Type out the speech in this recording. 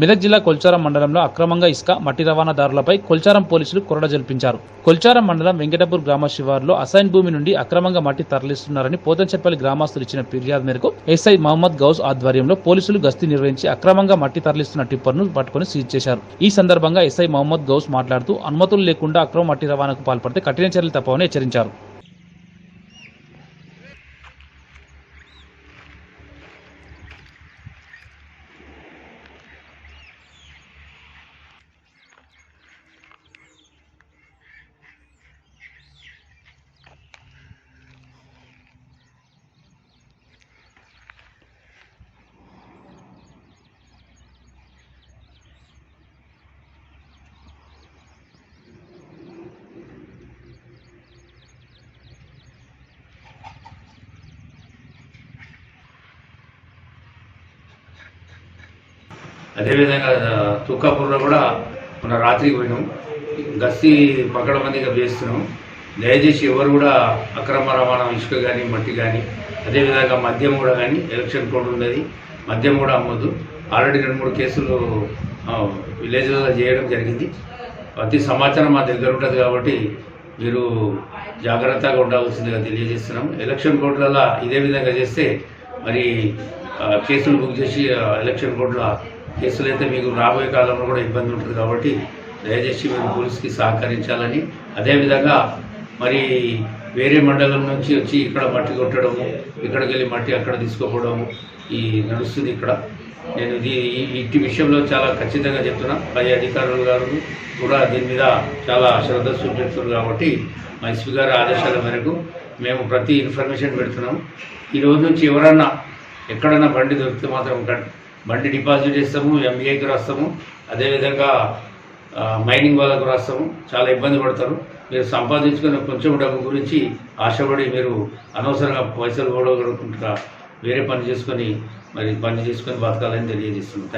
మెదక్ జిల్లా కొల్చారం మండలంలో అక్రమంగా ఇసుక మట్టి రవాణాదారులపై కొల్చారం పోలీసులు కొరడ జల్పించారు కొల్చారం మండలం వెంకటపూర్ గ్రామ శివారులో అసైన్ భూమి నుండి అక్రమంగా మట్టి తరలిస్తున్నారని పోతంచెప్పల్లి గ్రామస్తులు ఇచ్చిన ఫిర్యాదు మేరకు ఎస్ఐ మహమ్మద్ గౌస్ ఆధ్వర్యంలో పోలీసులు గస్తీ నిర్వహించి అక్రమంగా మట్టి తరలిస్తున్న టిప్పర్ను పట్టుకుని సీజ్ చేశారు. ఈ సందర్భంగా ఎస్ఐ మహమ్మద్ గౌస్ మాట్లాడుతూ అనుమతులు లేకుండా అక్రమ మట్టి రవాణాకు పాల్పడితే కఠిన చర్యలు తప్పవని హెచ్చరించారు. అదేవిధంగా తుక్కాపూర్లో కూడా మన రాత్రికి పోయినాం. గస్తీ పకడ మందిగా వేస్తున్నాం. దయచేసి ఎవరు కూడా అక్రమ రవాణా ఇసుక కానీ మట్టి కానీ అదేవిధంగా మద్యం కూడా కానీ ఎలక్షన్ కోడ్ ఉన్నది. మద్యం కూడా అమ్మొద్దు. ఆల్రెడీ రెండు మూడు కేసులు విలేజ్లలో చేయడం జరిగింది. ప్రతి సమాచారం మా దగ్గర ఉంటుంది కాబట్టి మీరు జాగ్రత్తగా ఉండాల్సిందిగా తెలియజేస్తున్నాం. ఎలక్షన్ కోడ్లలో ఇదే విధంగా చేస్తే మరి కేసులు బుక్ చేసి ఎలక్షన్ కోడ్లో కేసులు అయితే మీకు రాబోయే కాలంలో కూడా ఇబ్బంది ఉంటుంది కాబట్టి దయచేసి మీరు పోలీస్కి సహకరించాలని. అదేవిధంగా మరి వేరే మండలం నుంచి వచ్చి ఇక్కడ మట్టి కొట్టడము ఇక్కడికి వెళ్ళి మట్టి అక్కడ తీసుకోపోవడము ఈ నడుస్తుంది ఇక్కడ. నేను ఇది ఇట్టి విషయంలో చాలా ఖచ్చితంగా చెప్తున్నా. పై అధికారులు గారు కూడా దీని మీద చాలా శ్రద్ధ చూపిస్తున్నారు కాబట్టి మా ఎస్పీ గారి ఆదేశాల మేరకు మేము ప్రతి ఇన్ఫర్మేషన్ పెడుతున్నాం ఈ రోజు నుంచి ఎవరన్నా ఎక్కడన్నా బండి దొరికితే మాత్రం బండి డిపాజిట్ చేస్తాము ఎంబీఐకి రాస్తాము. అదేవిధంగా మైనింగ్ వాళ్ళకు రాస్తాము. చాలా ఇబ్బంది పడతారు. మీరు సంపాదించుకున్న కొంచెం డబ్బు గురించి ఆశపడి మీరు అనవసరంగా పైసలు కూడా వేరే పని చేసుకొని మరి పని చేసుకొని బతకాలని తెలియజేస్తున్నాం.